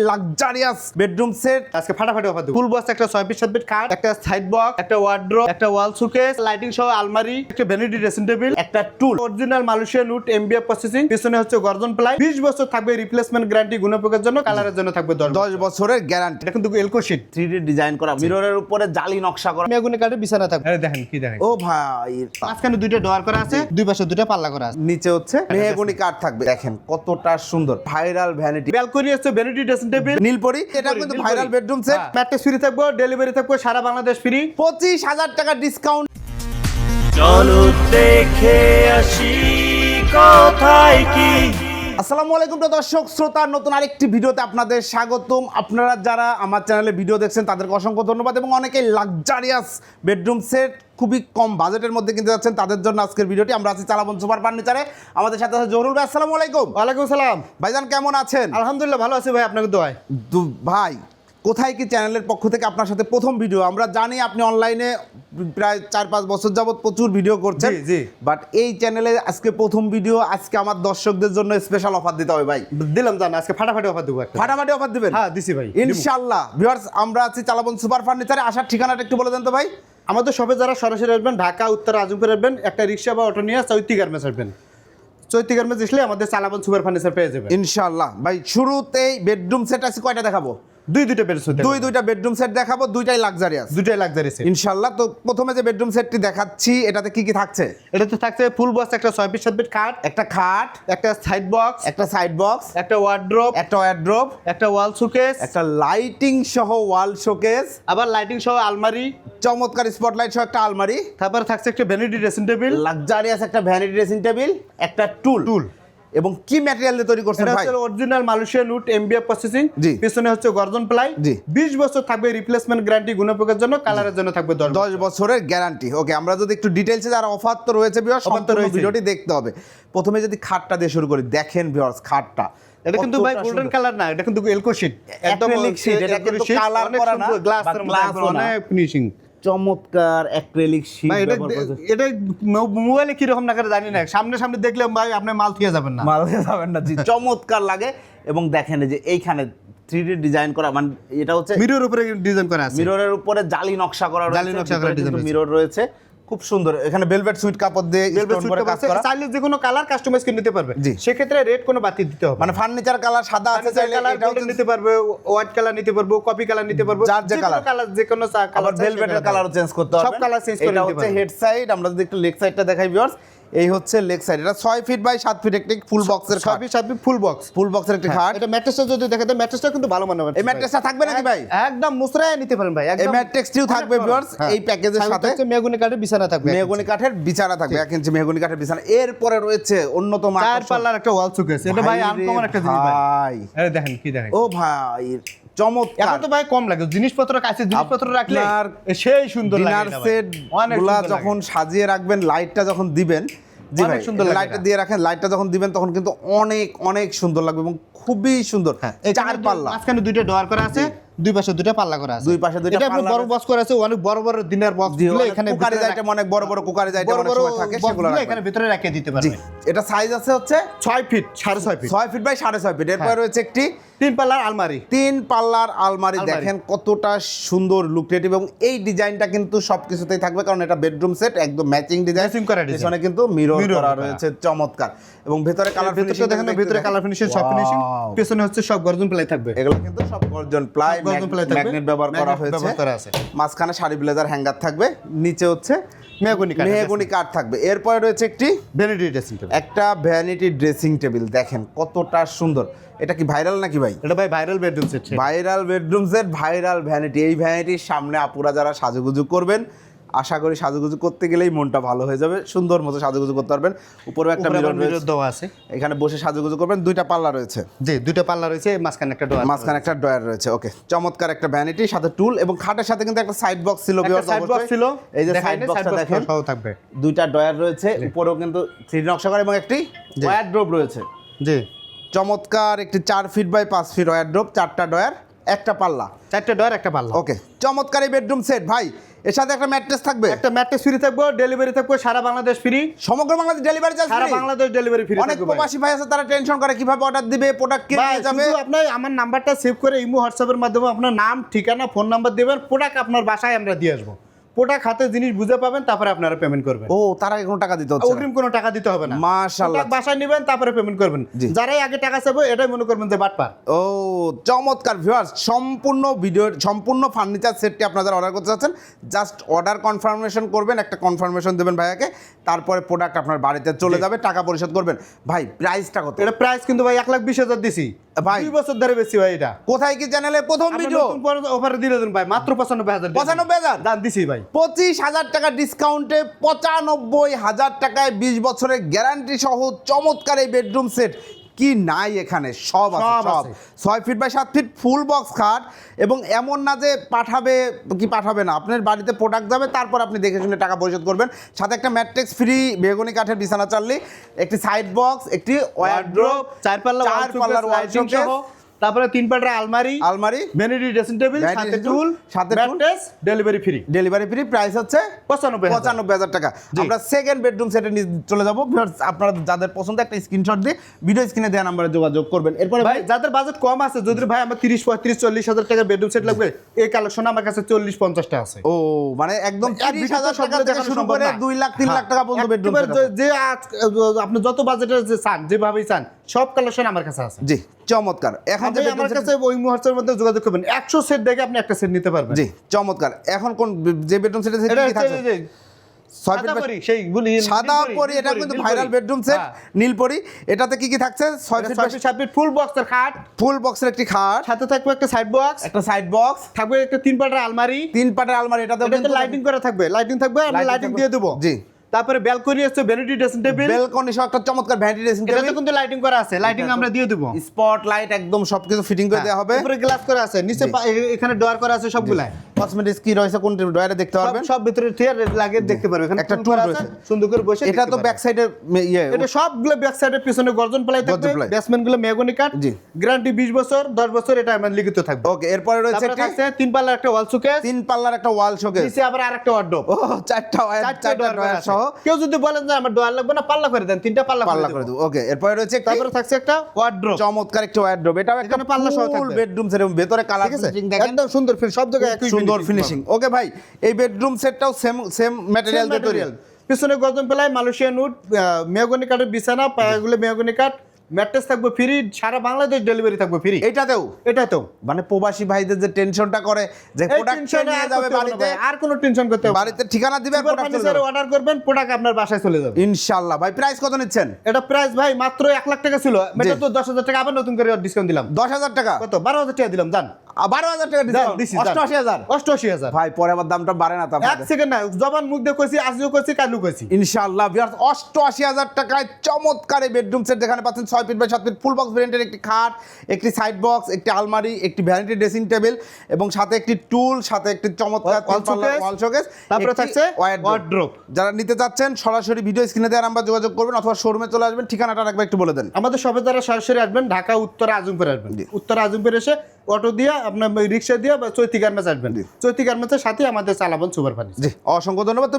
Luxurious bedroom set আজকে ফাটাফাটি offer দেবো। ফুল বক্স একটা ছয় পিস সাত খাট একটা সাইড বক্স একটা ওয়ার্ড্রোব একটা ওয়াল সুকেস লাইটিং সহ আলমারি একটা ভ্যানিটি ড্রেসিং টেবিল একটা টুল original Malaysian wood MBF processing পিছনে হচ্ছে গর্জন প্লাই 20 বছর থাকবে রিপ্লেসমেন্ট গ্যারান্টি গুণপোকের জন্য কালারের জন্য থাকবে দশ বছরের গ্যারান্টি এটা কিন্তু এলকো শিট থ্রি ডিজাইন করা মিররের উপরে জালি নকশা করা। মেগুনি কাঠে বিছানা থাকবে। আরে দেখেন কি দেখেন। ও ভাই মাঝখানে দুইটা ডোয়ার করা আছে দুই পাশে দুইটা পাল্লা করা আছে। নিচে হচ্ছে মেহগনি কাঠ থাকবে। দেখেন কতটা সুন্দর ভাইরাল ভ্যানিটি ব্যালকনি আছে ভ্যানিটি ড্রেসিং টেবিল নীলপরি এটা কিন্তু viral bedroom set mattress free থাকবে ডেলিভারি থাকব সারা বাংলাদেশ ফ্রি পঁচিশ হাজার টাকা ডিসকাউন্ট চলো দেখে আসি কথায় কি? আসসালামু আলাইকুম প্রিয় দর্শক শ্রোতা নতুন আরেকটি ভিডিওতে আপনাদের স্বাগতম। আপনারা যারা আমার চ্যানেলে ভিডিও দেখছেন তাদেরকে অসংখ্য ধন্যবাদ এবং অনেকেই লাক্সারিয়াস বেডরুম সেট খুবই কম বাজেটের মধ্যে কিনতে যাচ্ছেন তাদের জন্য আজকের ভিডিওটি। আমরা আছি চালাবন সুপার ফার্নিচারে। আমাদের সাথে আছে জহরুল ভাই আসসালামু আলাইকুম। ওয়ালাইকুম সালাম। ভাইজান কেমন আছেন? আলহামদুলিল্লাহ ভালো আছি ভাই আপনাকে দোয়ায়। ভাই কোথায় কি চ্যানেলের পক্ষ থেকে আপনার সাথে প্রথম ভিডিও? আমরা জানি আপনি অনলাইনে প্রায় চার পাঁচ বছর যাবত প্রচুর ভিডিও করছেন। জি। বাট এই চ্যানেলে আজকে প্রথম ভিডিও আজকে আমার দর্শকদের জন্য স্পেশাল অফার দিতে হবে ভাই। দিলাম জান আজকে ফাটাফাটি অফার দেবো ফাটাফাটি অফার দিবেন? হ্যাঁ দিছি ভাই ইনশাল্লাহ ভিউয়ার্স আমরা আছি চালাবন সুপার ফার্নিচারে। আসার ঠিকানাটা একটু বলে দেন তো ভাই। আমাদের সবে যারা সরাসরি আসবেন ঢাকা উত্তর আজমপুর আসবেন একটা রিক্সা বা অটো নিয়ে চৈতি গার্মেন্টস আসবেন। চৈতি গার্মেন্টস আসলে আমাদের চালাবন সুপার ফার্নিচার পেয়ে যাবেন। ইনশাল্লাহ ভাই শুরুতেই বেডরুম সেট আছে কয়টা দেখাবো? দুই দুইটা বেডস দুই দুইটা বেডরুম সেট দেখাবো দুইটাই লাক্সারিয়াস দুইটাই লাক্সারি সেট ইনশাল্লাহ তো প্রথমে যে বেডরুম সেটটি দেখাচ্ছি এটাতে কি কি থাকছে? এটাতে থাকছে ফুল বক্স একটা ছয় পিস সাত পিস খাট একটা খাট একটা সাইড বক্স একটা সাইড বক্স একটা ওয়ার্ড্রোব একটা ওয়ারড্রোব একটা ওয়াল সুকেস একটা লাইটিং সহ ওয়াল শোকেস আবার লাইটিং সহ আলমারি। চমৎকার স্পটলাইট সহ একটা আলমারি তারপর থাকছে একটা ভ্যানিটি ড্রেসিং টেবিল লাক্সারিয়াস একটা ভ্যানিটি ড্রেসিং টেবিল একটা টুল টুল এবং কি ম্যাটেরিয়াল দিয়ে তৈরি করছেন এটা ভাই? হচ্ছে original Malaysian wood MBF processing জি। পিছনে হচ্ছে গর্জন প্লাই। জি। 20 বছর থাকবে রিপ্লেসমেন্ট গ্যারান্টি গুণপোকের জন্য কালারের জন্য থাকবে 10 দশ বছরের গ্যারান্টি ওকে আমরা যদি একটু ডিটেলসে যারা অফার তো রয়েছে তো সম্পূর্ণ। ভিডিওটি দেখতে হবে। প্রথমে যদি খাটটা দিয়ে শুরু করি দেখেন ভিউয়ার্স খাটটা। এটা কিন্তু ভাই গোল্ডেন কালার না এটা কিন্তু এলকো শিট sheet, এটা কিন্তু colour করা না, গ্লাস অনেক ফিনিশিং চমৎকার অ্যাক্রেলিক শীট এটা এটা মোবাইলে কি রকম না করে জানি না। সামনে সামনে দেখলে ভাই আপনি মাল থেকে যাবেন না। মাল যাবেন না। জি চমৎকার লাগে। এবং দেখেন যে এইখানে থ্রি ডিজাইন করা মানে এটা হচ্ছে মিররের উপরে ডিজাইন করা আছে। মিররের উপরে জালি নকশা করা জালি নকশা করা ডিজাইন। মিরর রয়েছে। খুব সুন্দর। এখানে ভেলভেট সুইট কাপড় দিয়ে ভেলভেট সুইট কাজ করা। চাইলে যে কোনো কালার কাস্টমাইজ করে নিতে পারবে। জি। সেক্ষেত্রে রেট কোনো বাতি দিতে হবে মানে ফার্নিচার কালার সাদা আছে চাইলে এটাও নিতে পারবে হোয়াইট কালার নিতে পারব কপি কালার নিতে পারব। যার যে কালার কালার যে কোনো কালার ভেলভেটের কালারও চেঞ্জ করতে হবে। সব কালার চেঞ্জ করে এটা নিতে হচ্ছে পারবে। হেড সাইড আমরা যদি একটু লেগ সাইডটা দেখাই ভিউয়ার্স এই হচ্ছে লেগ সাইড এটা 6 ফিট বাই 7 ফিট একটি ফুল বক্সের খাট। সবই সবই ফুল বক্স ফুল বক্সের একটি খাট। এটা ম্যাট্রেসটা যদি দেখাতে ম্যাট্রেসটা কিন্তু ভালো মানের এই ম্যাট্রেসটা থাকবে নাকি ভাই? একদম মুসরায় নিতে পারেন ভাই এই ম্যাট্রেসটিও থাকবে ভিউয়ার্স হ্যাঁ। এই প্যাকেজের সাথে। হচ্ছে মেগুনি কাঠের বিছানা থাকবে মেহগনি কাঠের বিছানা থাকবে এক ইঞ্চি মেহগনি কাঠের বিছানা। এরপরে রয়েছে অন্যতম চার পাল্লার একটা ওয়াল সুকেস এটা ভাই আনকমন একটা জিনিস ভাই। ভাই। আরে দেখেন কি দেখেন। ও ভাই। চমৎকার। এখন তো ভাই কম লাগে জিনিসপত্র কাছে জিনিসপত্র রাখলে আপনার সেই সুন্দর লাগে ডিনার সেটগুলা যখন সাজিয়ে রাখবেন লাইটটা যখন দিবেন জি ভাই সুন্দর লাইটটা দিয়ে রাখেন লাইটটা যখন দিবেন তখন কিন্তু অনেক অনেক সুন্দর লাগবে এবং খুবই সুন্দর। চার পাল্লা। মাঝখানে দুইটা ডোয়ার করা আছে দুই পাশে দুইটা পাল্লা করা আছে। দুই পাশে দুইটা পাল্লা বড়। বক্স করা আছে অনেক বড় বড় দিনের বক্সগুলো এখানে কুকারি আইটেম অনেক বড় বড় কুকারি আইটেম অনেক সময় থাকে সেগুলো এখানে ভিতরে রেখে দিতে পারবেন। এটা সাইজ আছে হচ্ছে ছয় ফিট সাড়ে ছয় ফিট ছয় ফিট বাই সাড়ে ছয় ফিট এরপর হ্যাঁ। রয়েছে একটি তিন পাল্লার আলমারি। তিন পাল্লার আলমারি। দেখেন কতটা সুন্দর লুকরেটিভ এবং এই ডিজাইনটা কিন্তু সবকিছুতেই থাকবে কারণ এটা বেডরুম সেট একদম ম্যাচিং ডিজাইন। পেছনে কিন্তু মিরর করা। রয়েছে চমৎকার। এবং ভেতরে কালার ভিতরে দেখেন। ভিতরে কালার ফিনিশিং সব ফিনিশিং পেছনে হচ্ছে সব গর্জন প্লাই থাকবে। এগুলো কিন্তু সব গর্জন প্লাই গর্জন প্লাই থাকবে। ম্যাগনেট ব্যবহার করা হয়েছে। মাঝখানে শাড়ি ব্লেজার হ্যাঙ্গার থাকবে নিচে হচ্ছে মেহগনি কাঠ থাকবে। এরপরে রয়েছে একটি ভ্যানিটি ড্রেসিং টেবিল একটা ভ্যানিটি ড্রেসিং টেবিল দেখেন কতটা সুন্দর। এটা কি ভাইরাল নাকি ভাই? এটা ভাই viral bedroom set viral bedroom set viral vanity এই ভ্যানিটির সামনে আপুরা যারা সাজুগুজু করবেন আশা করি সাজুগুজু করতে গেলেই মনটা ভালো হয়ে যাবে। সুন্দর মতো সাজুগুজু করতে পারবেন। উপরেও একটা মিরর দেওয়া আছে। এখানে বসে সাজুগুজু করবেন দুইটা পাল্লা রয়েছে। জি দুইটা পাল্লা রয়েছে মাঝখানে একটা ডোর মাঝখানে একটা ড্রয়ার রয়েছে ওকে চমৎকার একটা ভ্যানিটি সাথে টুল এবং খাটের সাথে কিন্তু একটা সাইড বক্স ছিল সাইড বক্স ছিল এই যে সাইড বক্সটা দেখেন। থাকবে। দুইটা ড্রয়ার রয়েছে উপরেও কিন্তু থ্রি নকশা করা এবং একটি ওয়্যারড্রোব রয়েছে। জি। চমৎকার একটি চার ফিট বাই পাঁচ ফিট ওয়্যারড্রোব চারটা ডয়ার একটা পাল্লা। চারটে ডয়ার একটা পাল্লা। ওকে চমৎকার এই বেডরুম সেট ভাই এর সাথে একটা ম্যাট্রেস থাকবে? একটা ম্যাট্রেস ফ্রি থাকবে ডেলিভারি থাকবে সারা বাংলাদেশ ফ্রি সমগ্র বাংলাদেশ ডেলিভারি চার্জ সারা বাংলাদেশ ডেলিভারি ফ্রি অনেক প্রবাসী ভাই আছে তারা টেনশন করে কীভাবে অর্ডার দিবে প্রোডাক্ট কে নিয়ে যাবে। আপনার আমার নাম্বারটা সেভ করে ইমো হোয়াটসঅ্যাপের মাধ্যমে আপনার নাম ঠিকানা ফোন নাম্বার দেবেন প্রোডাক্ট আপনার বাসায় আমরা দিয়ে আসব। প্রোডাক্ট হাতে জিনিস বুঝে পাবেন তারপরে আপনারা পেমেন্ট করবেন। ও তার আগে কোনো টাকা দিতে হচ্ছে। অগ্রিম কোনো টাকা দিতে হবে না। মাশাআল্লাহ। বাসায় নেবেন তারপরে পেমেন্ট করবেন। যারাই আগে টাকা চাইব এটাই মনে করবেন যে বাটপার। ও চমৎকার ভিউয়ার্স সম্পূর্ণ ভিডিওর সম্পূর্ণ ফার্নিচার সেটটি আপনারা অর্ডার করতে চাচ্ছেন জাস্ট অর্ডার কনফার্মেশন করবেন একটা কনফার্মেশন দেবেন ভাইয়াকে তারপরে প্রোডাক্ট আপনার বাড়িতে চলে যাবে টাকা পরিশোধ করবেন। ভাই প্রাইসটা কত? এটা প্রাইস কিন্তু ভাই এক লাখ বিশ হাজার দিছি। ভাই। দুই বছর ধরে বেশি ভাই এটা। কোথায় কি চ্যানেলে প্রথম ভিডিও অফারে দিলে দিন ভাই মাত্র পঁচানব্বই হাজার দিন। 95,000? দাম দিছি ভাই। পঁচিশ হাজার টাকা ডিসকাউন্টে পঁচানব্বই হাজার টাকায় বিশ বছরের গ্যারান্টি সহ চমৎকার এই বেডরুম সেট কি নাই এখানে? সব আছে সব ছয় ফিট বাই সাত ফিট ফুল বক্স খাট এবং এমন না যে পাঠাবে কি পাঠাবে না। আপনার বাড়িতে প্রোডাক্ট যাবে তারপর আপনি দেখে শুনে টাকা পরিশোধ করবেন। সাথে একটা ম্যাট্রিক্স ফ্রি বেগুনি কাঠের বিছানা চাললি একটি সাইড বক্স একটি ওয়ার্ড্রোপ চার পাল্লা চার পাল্লার সহ তারপরে তিন পাল্লা আলমারি আলমারি ভ্যানিটি ড্রেসিং টেবিল সাথে টুল সাথে mattress delivery free delivery free price হচ্ছে পঁচানব্বই। পঁচানব্বই হাজার টাকা। আমরা সেকেন্ড বেডরুম সেটে চলে যাব। আপনারা যাদের পছন্দ একটা স্ক্রিনশট দিয়ে ভিডিও স্ক্রিনে দেওয়া নাম্বারে যোগাযোগ করবেন। এরপরে ভাই যাদের বাজেট কম আছে যদি ভাই আমার তিরিশ পঁয়ত্রিশ চল্লিশ হাজার টাকার বেডরুম সেট লাগবে এই কালেকশন আমার কাছে চল্লিশ পঞ্চাশটা আছে। ও মানে একদম এক তিরিশ ভিডিওতে হাজার টাকা থেকে শুরু করে। দুই লাখ তিন লাখ টাকা পর্যন্ত বেডরুম যে- আপনি যত বাজেটের চান যেভাবেই চান সব কালেকশন আমার কাছে আছে। জি চমৎকার। এখন যে আমার কাছে ওই মুহূর্তের মধ্যে যোগাযোগ করবেন। একশো সেট দেখে আপনি একটা সেট নিতে পারবেন। জি চমৎকার। এখন কোন যে বেডরুম সেটে এটা কি থাকছে? সাদা পরি, এটা কিন্তু ভাইরাল বেডরুম সেট হ্যাঁ। নীলপরি। এটাতে কি কি থাকছে? ছয় ফিট ছয় সাত ফিট ফুল বক্সের খাট। ফুল বক্সের একটি খাট। সাথে থাকবে একটা সাইড বক্স একটা সাইড বক্স থাকবে একটা তিন পাটার আলমারি। তিন পাটের আলমারি এটাতে লাইটিং করা থাকবে। লাইটিং থাকবে আমরা লাইটিং দিয়ে দেবো। জি। তারপরে ব্যালকনি আছে ভ্যানিটি ড্রেসিং টেবিল ব্যালকনি সহ একটা চমৎকার ভ্যানিটি ড্রেসিং টেবিল এটা কিন্তু লাইটিং করা আছে। লাইটিং আমরা দিয়ে দেব। স্পট লাইট একদম সবকিছু ফিটিং করে দেওয়া হবে। উপরে গ্লাস করা আছে। নিচে এখানে ডোর করা আছে সবগুলাই কসমেটিক্স কি রয়েছে কোন ডয়ারে দেখতে পারবেন? সব ভিতরে চেয়ার লাগিয়ে দেখতে পারবে এখানে একটা টুল রয়েছে। আছে? সুন্দর করে বসে এটা তো ব্যাক সাইডে ইয়ে এটা সবগুলো ব্যাক সাইডের পিছনে গর্জন প্লাই থাকবে। বেসমেন্টগুলো মেগনি কাট জি। গ্যারান্টি 20 বছর 10 বছর এটা আমার লিখিত থাকবে। ওকে এরপরে রয়েছে তিন পাল্লার একটা ওয়াল সুকেস তিন পাল্লার একটা ওয়াল শোকেস নিচে আবার আরেকটা ওয়ার্ডরোব ও চারটা চারটা ডয়ার সহ। কেউ যদি বলেন যে আমার ডোয়ার লাগবে না পাল্লা করে দেন তিনটা পাল্লা পাল্লা করে দেবো। ওকে এরপরে রয়েছে তারপরে থাকছে একটা ওয়ার্ডরোব চমৎকার একটা ওয়ার্ডরোব এটাও একটা পাল্লা সহ ফুল থাকবে। বেডরুম এবং ভেতরে কালার একদম সুন্দর ফিনিশ সব জায়গায় একই সুন্দর ফিনিশিং ওকে ভাই এই বেডরুম সেটটাও সেম সেম ম্যাটেরিয়াল দিয়ে তৈরি। পিছনে গর্জন পেলায় মালয়েশিয়ান উড মেহগনি কাঠের বিছানা পায়াগুলো মেহগনি কাঠ ম্যাট্রেস থাকবে ফ্রি সারা বাংলাদেশ ডেলিভারি থাকবে ফ্রি এইটাতেও এটা তো মানে প্রবাসী ভাইদের যে টেনশনটা করে যে প্রোডাক্ট নিয়ে যাবে বাড়িতে আর কোনো টেনশন করতে হবে বাড়িতে ঠিকানা দিবে সুপার ফার্নিচারে অর্ডার করবেন প্রোডাক্ট আপনার বাসায় চলে যাবে। ইনশাআল্লাহ। ভাই প্রাইস কত নিচ্ছেন? এটা প্রাইস ভাই মাত্র এক লাখ টাকা ছিল। এটা তো দশ হাজার টাকা আবার নতুন করে ডিসকাউন্ট দিলাম। দশ হাজার টাকা? কত? বারো হাজার টাকা দিলাম জান। বারো হাজার টাকা দিছি, অষ্টআশি হাজার। অষ্টআশি হাজার। ভাই পরে আবার দামটা বাড়ে না এক সেকেন্ড না জবান মুখ দিয়ে কইছি আজও কইছি কালু কইছি। ইনশাআল্লাহ বিয়ার অষ্টআশি হাজার টাকায় চমৎকার বেডরুম সেট যেখানে পাচ্ছেন ছয় ফিট বাই সাত ফিট ফুল বক্স ভেরিয়েন্টের একটি খাট একটি সাইড বক্স একটি আলমারি একটি ড্রেসিং টেবিল এবং সাথে একটি টুল সাথে একটি চমৎকার ওয়াল শোকেস তারপরে থাকছে wardrobe। যারা নিতে চাচ্ছেন সরাসরি ভিডিও স্ক্রিনে দেওয়ার নাম্বার যোগাযোগ করবেন অথবা শোরুমে চলে আসবেন ঠিকানাটা রাখবে একটু বলে দেন। আমাদের সবে যারা সরাসরি আসবেন ঢাকা উত্তর আজমপুর আসবেন। উত্তর আজমপুর এসে অটো দিয়ে আপনার রিক্সা দিয়ে বা চৈতি গার্মেন্টস আসবেন। চৈতি গার্মেন্টসের সাথে আমাদের চালাবেন সুপার ফার্নিচার জি অসংখ্য ধন্যবাদ। তো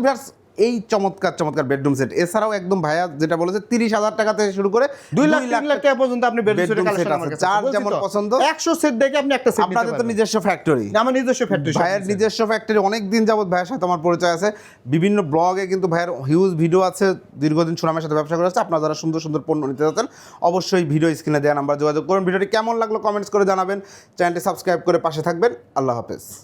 এই চমৎকার চমৎকার বেডরুম সেট এছাড়াও একদম ভাইয়া যেটা বলেছে তিরিশ হাজার টাকা থেকে শুরু করে দুই লাখ তিন লাখ টাকা পর্যন্ত আপনি বেডরুম কালেকশন আছে। যার যেমন পছন্দ। 100 সেট দেখে আপনি একটা সেট আপনাদের তো নিজস্ব ফ্যাক্টরি আমার নিজস্ব ফ্যাক্টরি ভাইয়ের নিজস্ব ফ্যাক্টরি অনেক দিন যাবত ভাইয়ের সাথে আমার পরিচয় আছে। বিভিন্ন ব্লগে কিন্তু ভাইয়ের হিউজ ভিডিও আছে। দীর্ঘদিন সুনামের সাথে ব্যবসা করে আসছে। আপনারা যারা সুন্দর সুন্দর পণ্য নিতে চাচ্ছেন অবশ্যই ভিডিও স্ক্রিনে দেওয়া নাম্বার যোগাযোগ করুন। ভিডিওটি কেমন লাগল কমেন্টস করে জানাবেন। চ্যানেলটি সাবস্ক্রাইব করে পাশে থাকবেন। আল্লাহ হাফেজ।